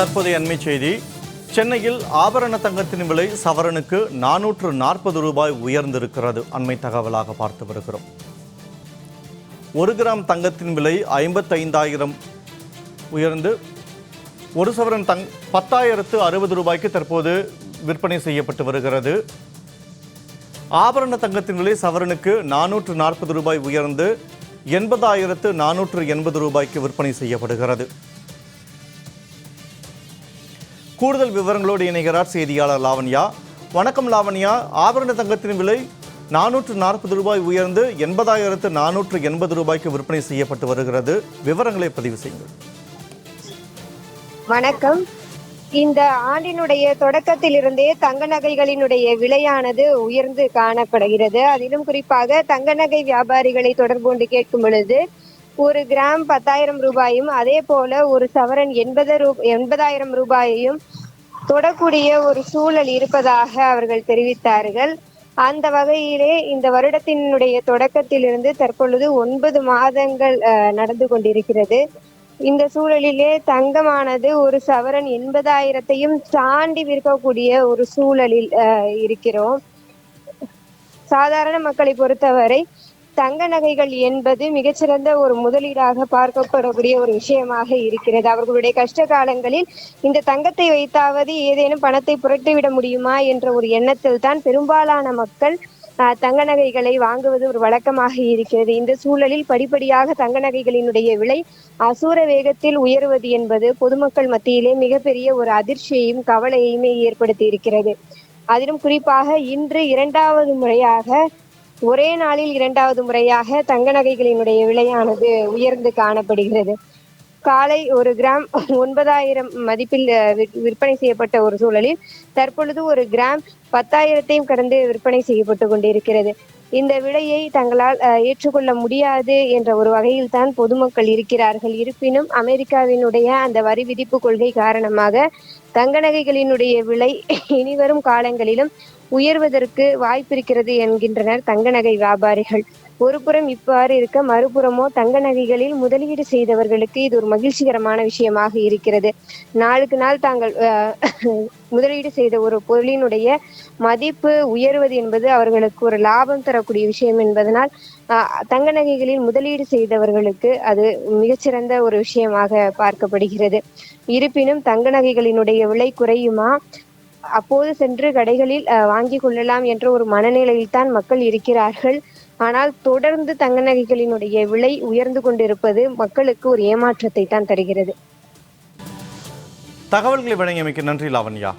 தற்போதைய அண்மை செய்தி. சென்னையில் ஆபரண தங்கத்தின் விலை சவரனுக்கு நானூற்று நாற்பது ரூபாய் உயர்ந்திருக்கிறது. அண்மை தகவலாக பார்த்து வருகிறோம். ஒரு கிராம் தங்கத்தின் விலை ஐம்பத்தைந்தாயிரம் உயர்ந்து ஒரு சவரன் தங் பத்தாயிரத்து அறுபது ரூபாய்க்கு தற்போது விற்பனை செய்யப்பட்டு வருகிறது. ஆபரண தங்கத்தின் விலை சவரனுக்கு நானூற்று நாற்பது ரூபாய் உயர்ந்து எண்பதாயிரத்து நானூற்று எண்பது ரூபாய்க்கு விற்பனை செய்யப்படுகிறது. கூடுதல் விவரங்களோடு இணைகிறார் செய்தியாளர் லாவண்யா. வணக்கம் லாவண்யா. ஆபரண தங்கத்தின் விலை நானூற்று நாற்பது ரூபாய் உயர்ந்து எண்பதாயிரத்து நானூற்று எண்பது ரூபாய்க்கு விற்பனை செய்யப்பட்டு வருகிறது. விவரங்களை பதிவு செய்யுங்கள். வணக்கம். இந்த ஆண்டினுடைய தொடக்கத்திலிருந்தே தங்க நகைகளினுடைய விலையானது உயர்ந்து காணப்படுகிறது. அதிலும் குறிப்பாக தங்க நகை வியாபாரிகளை தொடர்பு கொண்டு கேட்கும் பொழுது ஒரு கிராம் பத்தாயிரம் ரூபாயும் அதே போல ஒரு சவரன் எண்பது ரூ எண்பதாயிரம் ரூபாயையும் தொடக்கூடிய ஒரு சூழல் இருப்பதாக அவர்கள் தெரிவித்தார்கள். அந்த வகையிலே இந்த வருடத்தினுடைய தொடக்கத்திலிருந்து தற்பொழுது ஒன்பது மாதங்கள் அஹ், நடந்து கொண்டிருக்கிறது. இந்த சூழலிலே தங்கமானது ஒரு சவரன் எண்பதாயிரத்தையும் தாண்டி விற்கக்கூடிய ஒரு சூழலில் அஹ், இருக்கிறோம். சாதாரண மக்களை பொறுத்தவரை தங்க நகைகள் என்பது மிகச்சிறந்த ஒரு முதலீடாக பார்க்கப்படக்கூடிய ஒரு விஷயமாக இருக்கிறது. அவர்களுடைய கஷ்ட காலங்களில் இந்த தங்கத்தை வைத்தாவது ஏதேனும் பணத்தை புரட்டிவிட முடியுமா என்ற ஒரு எண்ணத்தில் தான் பெரும்பாலான மக்கள் தங்க நகைகளை வாங்குவது ஒரு வழக்கமாக இருக்கிறது. இந்த சூழலில் படிப்படியாக தங்க நகைகளினுடைய விலை அசூர வேகத்தில் உயர்வது என்பது பொதுமக்கள் மத்தியிலே மிகப்பெரிய ஒரு அதிர்ச்சியையும் கவலையுமே ஏற்படுத்தி இருக்கிறது. அதிலும் குறிப்பாக இன்று இரண்டாவது முறையாக ஒரே நாளில் இரண்டாவது முறையாக தங்க நகைகளினுடைய விலையானது உயர்ந்து காணப்படுகிறது. காலை ஒரு கிராம் ஒன்பதாயிரம் மதிப்பில் விற்பனை செய்யப்பட்ட ஒரு சூழலில் தற்பொழுது ஒரு கிராம் பத்தாயிரத்தையும் கடந்து விற்பனை செய்யப்பட்டு கொண்டிருக்கிறது. இந்த விலையை தங்களால் அஹ், ஏற்றுக்கொள்ள முடியாது என்ற ஒரு வகையில் தான் பொதுமக்கள் இருக்கிறார்கள். இருப்பினும் அமெரிக்காவினுடைய அந்த வரி விதிப்பு கொள்கை காரணமாக தங்க நகைகளினுடைய விலை இனிவரும் காலங்களிலும் உயர்வதற்கு வாய்ப்பிருக்கிறது என்கின்றனர் தங்க நகை வியாபாரிகள். ஒருபுறம் இவ்வாறு இருக்க மறுபுறமோ தங்க நகைகளில் முதலீடு செய்தவர்களுக்கு இது ஒரு மகிழ்ச்சிகரமான விஷயமாக இருக்கிறது. நாளுக்கு நாள் தாங்கள் முதலீடு செய்த ஒரு பொருளினுடைய மதிப்பு உயர்வது என்பது அவர்களுக்கு ஒரு லாபம் தரக்கூடிய விஷயம் என்பதனால் அஹ், தங்க நகைகளில் முதலீடு செய்தவர்களுக்கு அது மிகச்சிறந்த ஒரு விஷயமாக பார்க்கப்படுகிறது. இருப்பினும் தங்க நகைகளினுடைய விலை குறையுமா? அப்போது சென்று கடைகளில் அஹ், கொள்ளலாம் என்ற ஒரு மனநிலையில் தான் மக்கள் இருக்கிறார்கள். ஆனால் தொடர்ந்து தங்க நகைகளினுடைய விலை உயர்ந்து கொண்டிருப்பது மக்களுக்கு ஒரு ஏமாற்றத்தை தான் தருகிறது. தகவல்களை வழங்கியமைக்கு நன்றி லாவண்யா.